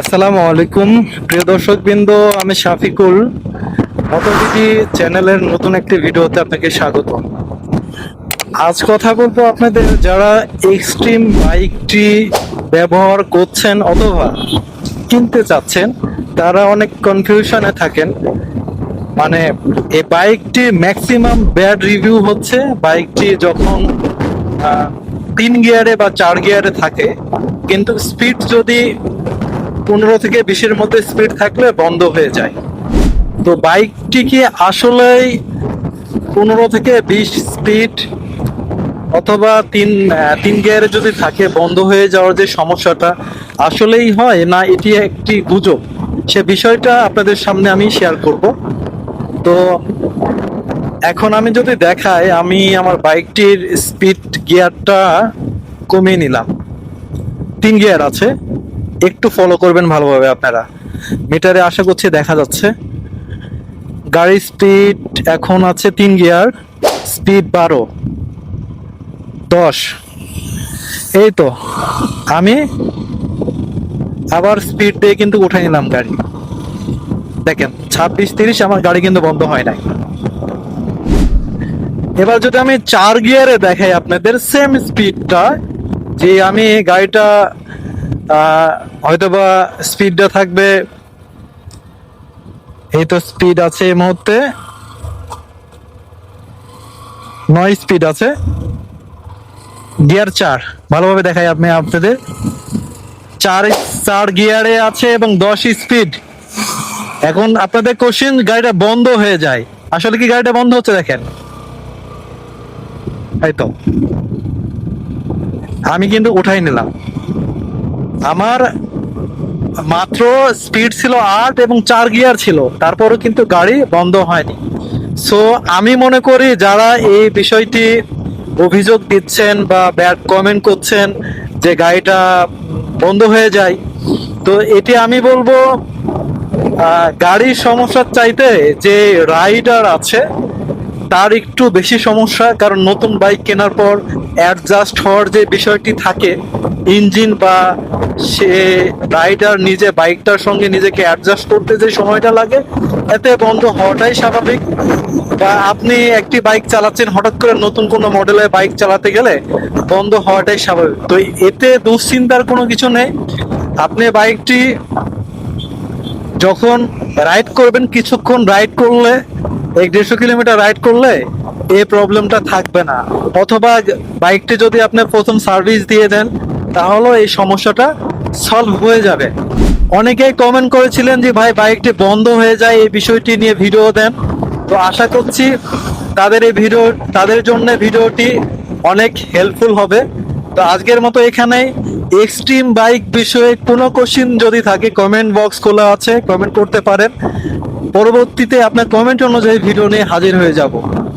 আসসালামু আলাইকুম। প্রিয় দর্শক বিন্দু আমি শাফিকুল। অটোবিডি চ্যানেলের নতুন একটি ভিডিওতে আপনাকে স্বাগত। আজ কথা বলব আপনাদের যারা এক্সট্রিম বাইকটি ব্যবহার করছেন অথবা কিনতে চাচ্ছেন, তারা অনেক কনফিউশনে থাকেন। মানে এই বাইকটি ম্যাক্সিমাম ব্যাড রিভিউ হচ্ছে। বাইকটি যখন তিন গিয়ারে বা চার গিয়ারে থাকে, কিন্তু স্পিড যদি পনেরো থেকে বিশের মধ্যে স্পিড থাকলে বন্ধ হয়ে যায়। তো বাইকটি কি আসলেই পনেরো থেকে বিশ স্পিড অথবা তিন তিন গিয়ারে যদি থাকে, বন্ধ হয়ে যাওয়ার যে সমস্যাটা, আসলেই হয় না, এটি একটি গুজব। সে বিষয়টা আপনাদের সামনে আমি শেয়ার করব। তো এখন আমি যদি দেখাই, আমি আমার বাইকটির স্পিড গিয়ারটা কমিয়ে নিলাম। তিন গিয়ার আছে। একটু ফলো করবেন ভালোভাবে আপনারা। মিটারে আশা করছি দেখা যাচ্ছে। গাড়ির স্পিড এখন আছে তিন গিয়ার স্পিড বারো, দশ। এই তো, আমি আবার স্পিড দিয়ে কিন্তু উঠে নিলাম গাড়ি। দেখেন, ছাব্বিশ তিরিশ আমার গাড়ি কিন্তু বন্ধ হয় নাই। এবার যদি আমি চার গিয়ারে দেখাই আপনাদের সেম স্পিডটা যে আমি গাড়িটা হয়তোবা স্পিডটা থাকবে। এই তো স্পিড আছে এই মুহূর্তে। নয় স্পিড আছে। গিয়ার চার, ভালোভাবে দেখাই আপনি আপনাদের। চার চার গিয়ারে আছে এবং দশ স্পিড এখন আপনাদের কোশ্চেন গাড়িটা বন্ধ হয়ে যায়। আসলে কি গাড়িটা বন্ধ হচ্ছে দেখেন? এই তো। আমি কিন্তু উঠাই নিলাম। আমার মাত্র স্পিড ছিল আট এবং চার গিয়ার ছিল। তারপরও কিন্তু গাড়ি বন্ধ হয়নি। সো আমি মনে করি যারা এই বিষয়টি অভিযোগ দিচ্ছেন বা ব্যাড কমেন্ট করছেন যে গাড়িটা বন্ধ হয়ে যায়, তো এটি আমি বলব গাড়ির সমস্যার চাইতে যে রাইডার আছে, তার একটু বেশি সমস্যা, কারণ নতুন বাইক কেনার পর অ্যাডজাস্ট হওয়ার যে বিষয়টি থাকে ইঞ্জিন বা সে রাইডার নিজে বাইকটার সঙ্গে নিজেকে অ্যাডজাস্ট করতে যে সময়টা লাগে, এতে বন্ধ হওয়াটাই স্বাভাবিক। বা আপনি একটি বাইক চালাচ্ছেন, হঠাৎ করে নতুন কোনো মডেলের বাইক চালাতে গেলে বন্ধ হওয়াটাই স্বাভাবিক। তো এতে দুশ্চিন্তার কোনো কিছু নেই। আপনি বাইকটি যখন রাইড করবেন, কিছুক্ষণ রাইড করলে এক দেড়শো কিলোমিটার রাইড করলে এই প্রবলেমটা থাকবে না। অথবা বাইকটি যদি আপনি প্রথম সার্ভিস দিয়ে দেন, তাহলেও এই সমস্যাটা সলভ হয়ে যাবে। অনেকেই কমেন্ট করেছিলেন যে, ভাই, বাইকটি বন্ধ হয়ে যায়, এই বিষয়টি নিয়ে ভিডিও দেন। তো আশা করছি তাদের এই ভিডিও তাদের জন্য ভিডিওটি অনেক হেল্পফুল হবে। তো আজকের মতো এখানেই। এক্সট্রিম বাইক বিষয়ে কোনো কোশ্চিন যদি থাকে কমেন্ট বক্স খোলা আছে কমেন্ট করতে পারেন। পরবর্তীতে আপনার কমেন্ট অনুযায়ী ভিডিও নিয়ে হাজির হয়ে যাব।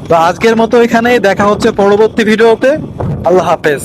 তো আজকের মতো এখানেই, দেখা হচ্ছে পরবর্তী ভিডিওতে আল্লাহ হাফেজ।